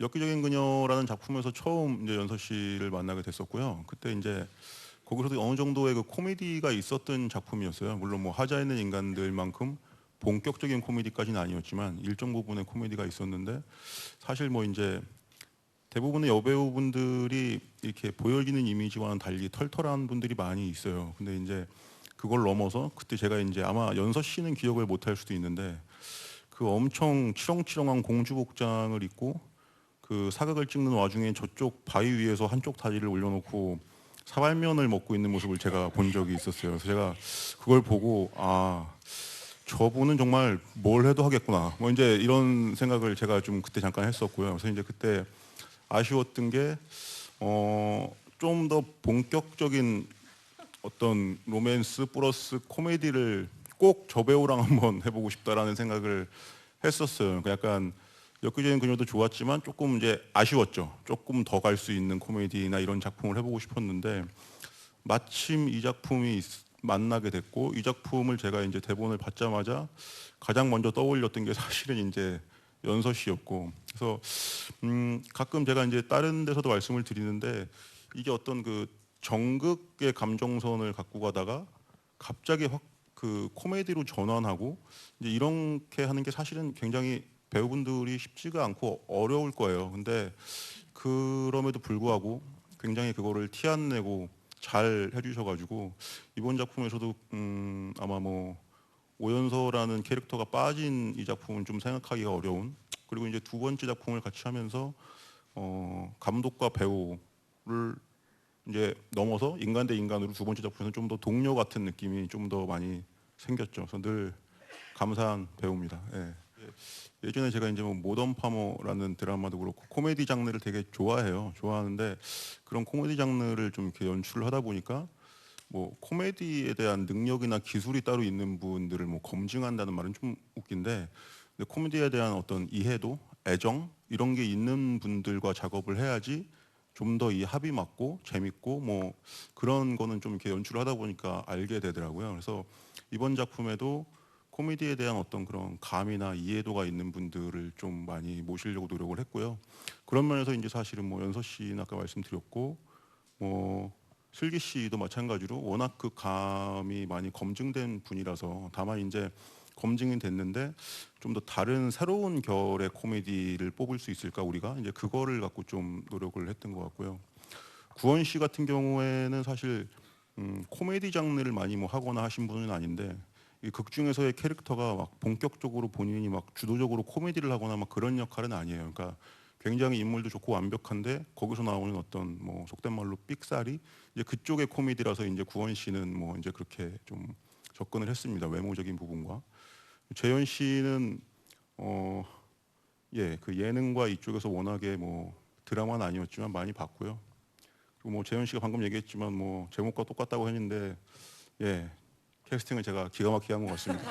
엽기적인 그녀라는 작품에서 처음 이제 연서 씨를 만나게 됐었고요. 그때 이제 거기서도 어느 정도의 그 코미디가 있었던 작품이었어요. 물론 뭐 하자 있는 인간들만큼 본격적인 코미디까지는 아니었지만 일정 부분의 코미디가 있었는데 사실 뭐 이제 대부분의 여배우분들이 이렇게 보여지는 이미지와는 달리 털털한 분들이 많이 있어요. 근데 이제 그걸 넘어서 그때 제가 이제 아마 연서 씨는 기억을 못 할 수도 있는데 그 엄청 치렁치렁한 공주 복장을 입고 그 사극을 찍는 와중에 저쪽 바위 위에서 한쪽 다리를 올려놓고 사발면을 먹고 있는 모습을 제가 본 적이 있었어요. 그래서 제가 그걸 보고 아 저분은 정말 뭘 해도 하겠구나. 뭐 이제 이런 생각을 제가 좀 그때 잠깐 했었고요. 그래서 이제 그때 아쉬웠던 게 어, 좀 더 본격적인 어떤 로맨스 플러스 코미디를 꼭 저 배우랑 한번 해보고 싶다라는 생각을 했었어요. 그 약간 엽기적인 그녀도 좋았지만 조금 이제 아쉬웠죠. 조금 더 갈 수 있는 코미디나 이런 작품을 해보고 싶었는데 마침 이 작품이 있- 만나게 됐고 이 작품을 제가 이제 대본을 받자마자 가장 먼저 떠올렸던 게 사실은 이제 연서 씨였고 그래서 음 가끔 제가 이제 다른 데서도 말씀을 드리는데 이게 어떤 그 정극의 감정선을 갖고 가다가 갑자기 확 그 코미디로 전환하고 이제 이렇게 하는 게 사실은 굉장히 배우분들이 쉽지가 않고 어려울 거예요. 근데 그럼에도 불구하고 굉장히 그거를 티 안 내고 잘 해주셔가지고 이번 작품에서도 음 아마 뭐 오연서라는 캐릭터가 빠진 이 작품은 좀 생각하기가 어려운 그리고 이제 두 번째 작품을 같이 하면서 어 감독과 배우를 이제 넘어서 인간 대 인간으로 두 번째 작품에서 좀 더 동료 같은 느낌이 좀 더 많이 생겼죠. 그래서 늘 감사한 배우입니다. 예. 예전에 제가 이제 뭐 모던 파머라는 드라마도 그렇고 코미디 장르를 되게 좋아해요. 좋아하는데 그런 코미디 장르를 좀 이렇게 연출을 하다 보니까 뭐 코미디에 대한 능력이나 기술이 따로 있는 분들을 뭐 검증한다는 말은 좀 웃긴데 근데 코미디에 대한 어떤 이해도 애정 이런 게 있는 분들과 작업을 해야지 좀 더 이 합이 맞고 재밌고 뭐 그런 거는 좀 이렇게 연출을 하다 보니까 알게 되더라고요. 그래서 이번 작품에도 코미디에 대한 어떤 그런 감이나 이해도가 있는 분들을 좀 많이 모시려고 노력을 했고요. 그런 면에서 이제 사실은 뭐 연서 씨는 아까 말씀드렸고 뭐 슬기 씨도 마찬가지로 워낙 그 감이 많이 검증된 분이라서 다만 이제 검증이 됐는데 좀 더 다른 새로운 결의 코미디를 뽑을 수 있을까 우리가 이제 그거를 갖고 좀 노력을 했던 것 같고요. 구원 씨 같은 경우에는 사실 음, 코미디 장르를 많이 뭐 하거나 하신 분은 아닌데 이 극 중에서의 캐릭터가 막 본격적으로 본인이 막 주도적으로 코미디를 하거나 막 그런 역할은 아니에요. 그러니까 굉장히 인물도 좋고 완벽한데 거기서 나오는 어떤 뭐 속된 말로 삑사리 이제 그쪽의 코미디라서 이제 구원 씨는 뭐 이제 그렇게 좀 접근을 했습니다. 외모적인 부분과 재현 씨는 어 예, 그 예능과 이쪽에서 워낙에 뭐 드라마는 아니었지만 많이 봤고요. 그리고 뭐 재현 씨가 방금 얘기했지만 뭐 제목과 똑같다고 했는데 예, 캐스팅을 제가 기가 막히게 한 것 같습니다.